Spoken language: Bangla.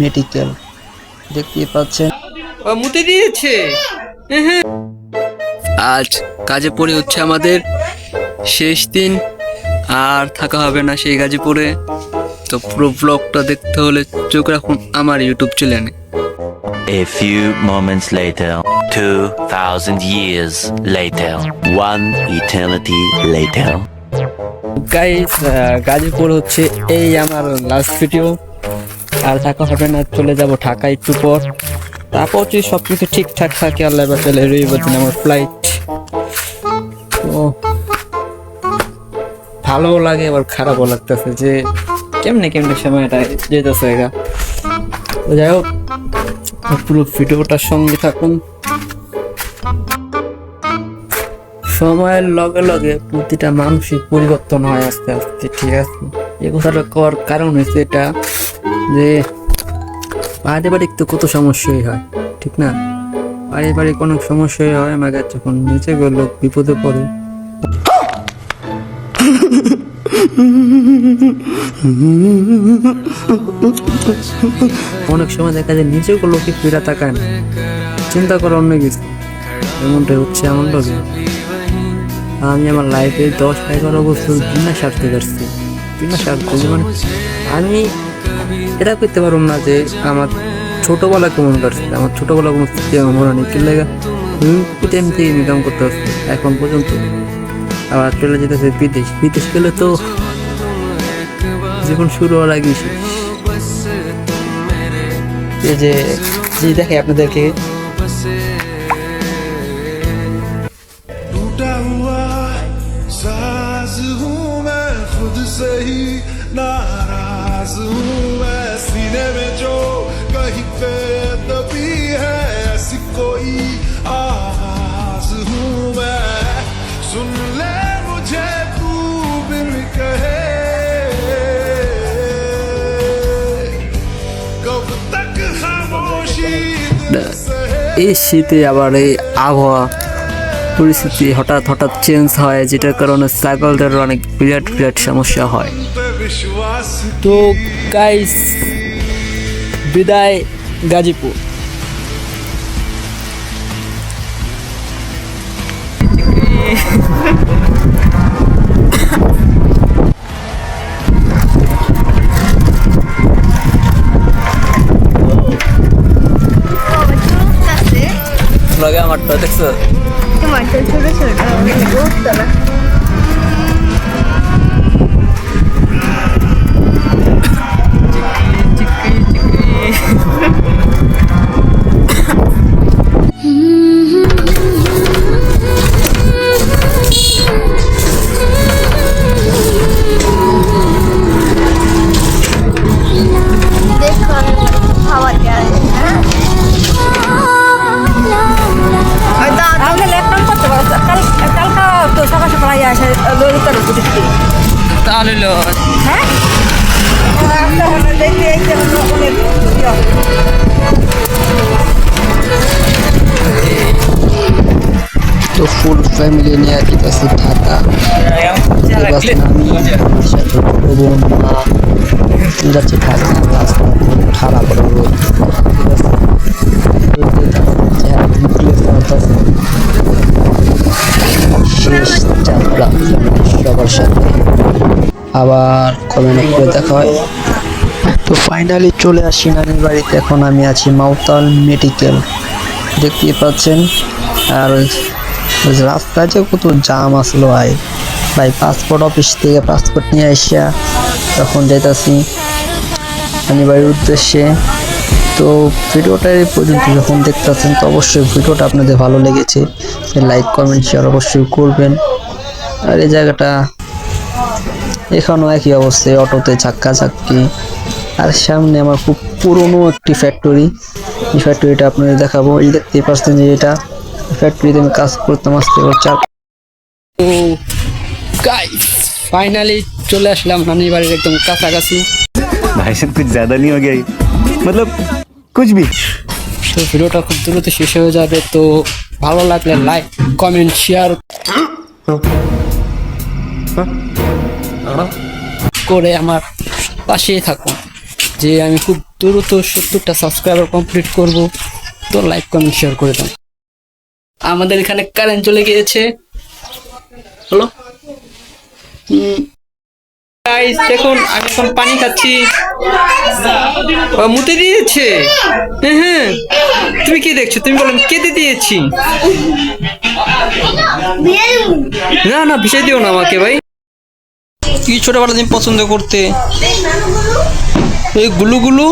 মেডিকেল দেখতে পাচ্ছেন। মুতে দিয়েছে। আজ কাজে পড়ে হচ্ছে আমাদের শেষ দিন। আর থাকা হবে না সেই গাজীপুরে। তো পুরো ব্লগটা দেখতে হলে চোখ রাখুন আমার ইউটিউব চ্যানেলে A few moments later, 2,000 years later, one eternity later. Guys Gazipur হচ্ছে এই আমার লাস্ট ভিডিও আর থাকা হবে না, চলে যাব ঢাকা একটু পর। তারপর যদি সব কিছু ঠিকঠাক থাকে আল্লাহ এবার রবিবার দিন আমার ফ্লাইট তো ভালোও লাগে, আবার খারাপও লাগতেছে যে কেমনে কেমনে সময়টা যেতেছে যাই হোক, পুরো ভিডিওটার সঙ্গে থাকুন। সময়ের লগে লগে প্রতিটা মানসিক পরিবর্তন হয় আস্তে আস্তে, ঠিক আছে? এই কথাটা কর কারণ হচ্ছে এটা যে পারিবারিক তো কত সমস্যাই হয়, ঠিক না? পারিবারিক অনেক সমস্যাই হয়, আমাকে যখন নিচে লোক বিপদে পড়ে। অনেক সময় দেখা যায় নিজেও লোকে ফিরা তাকায় না। চিন্তা করো অন্য কিছু। এমনটাই হচ্ছে এমন লোকে আমি আমার লাইফে দশ এগারো বছর বিনা স্বার্থে কাটছি বিনা স্বার্থে যেমন আমি এটা করতে পারব না যে আমার ছোটবেলা কেমন কাটছে, আমার ছোটোবেলা কোনো স্মৃতি আমার মনে নেই। কিন্তু টাইম থেকে ইনকাম করতে পারছি। এখন পর্যন্ত আবার চলে যেতেছে বিদেশ। বিদেশ গেলে তো জীবন শুরু হওয়ার আগে এই যে দেখে আপনাদেরকে से ही नाराज हूँ मैं सीने में जो कहीं पे दबी है ऐसी कोई आवाज हूँ मैं सुन ले मुझे तू बिन कहे कब तक खामोशी दिल सहे এই শীতে আবার এই আবহাওয়া পরিস্থিতি হঠাৎ হঠাৎ চেঞ্জ হয় যেটার কারণে ছাগলদের অনেক বিরাট বিরাট সমস্যা হয়। তো গাইস বিদায় গাজীপুর। আমার তো দেখছ টমাটো ছোট ছোট উঠতলা দেখো তাহলে হ্যাঁ? দেখি এই যে অনেক তো ফুল ফ্যামিলি নিয়ে যেতেছি ঢাকা যাচ্ছি ঢাকা রাস্তা খারাপ রোদ ঠিক আছে আবার কমেন্ট করে দেখা হয়। তো ফাইনালি চলে আসি নানির বাড়িতে। এখন আমি আছি মাউতাল মেডিকেল দেখতে পাচ্ছেন। আর রাস্তায় যে কত জাম আসলো ভাই। ভাই পাসপোর্ট অফিস থেকে পাসপোর্ট নিয়ে আসিয়া তখন যাইতাছি নানির বাড়ির উদ্দেশ্যে। তো ভিডিওটা এই পর্যন্ত যখন দেখতেছেন তো অবশ্যই ভিডিওটা আপনাদের ভালো লেগেছে। লাইক কমেন্ট শেয়ার অবশ্যই করবেন। আর এই জায়গাটা এখানেও একই অবস্থায় অটোতে চাক্কা চাক্কি আর সামনে আমার খুব পুরনো একটি ফ্যাক্টরি এই ফ্যাক্টরিটা আপনাদের দেখাবো এই দেখতে পাচ্ছেন যে এটা ফ্যাক্টরিতে আমি কাজ করতাম আসতে ওর চার তো গাইস ফাইনালি চলে আসলাম নানির বাড়ির একদম কাছাকাছি भाई साहब कुछ ज्यादा नहीं हो गया ये? मतलब कुछ भी তো ভিডিওটা খুব দ্রুত শেষ হয়ে যাবে তো ভালো লাগলে লাইক কমেন্ট শেয়ার করে আমার পাশেই থাকুন। যে আমি খুব দ্রুত সত্তরটা সাবস্ক্রাইবার কমপ্লিট করব, তো লাইক কমেন্ট শেয়ার করে দাও আমাদের এখানে কারেন্ট চলে গিয়েছে। হলো? গাইস দেখুন, আমি এখন পানি খাচ্ছি। মুতে দিয়েছে? হ্যাঁ হ্যাঁ। তুমি কি দেখছ? তুমি বলো কেটে দিয়েছি। না না ভিসাই দিও না আমাকে, ভাই। কি ছোটবেলা দিন পছন্দ করতে এই গুলু গুলু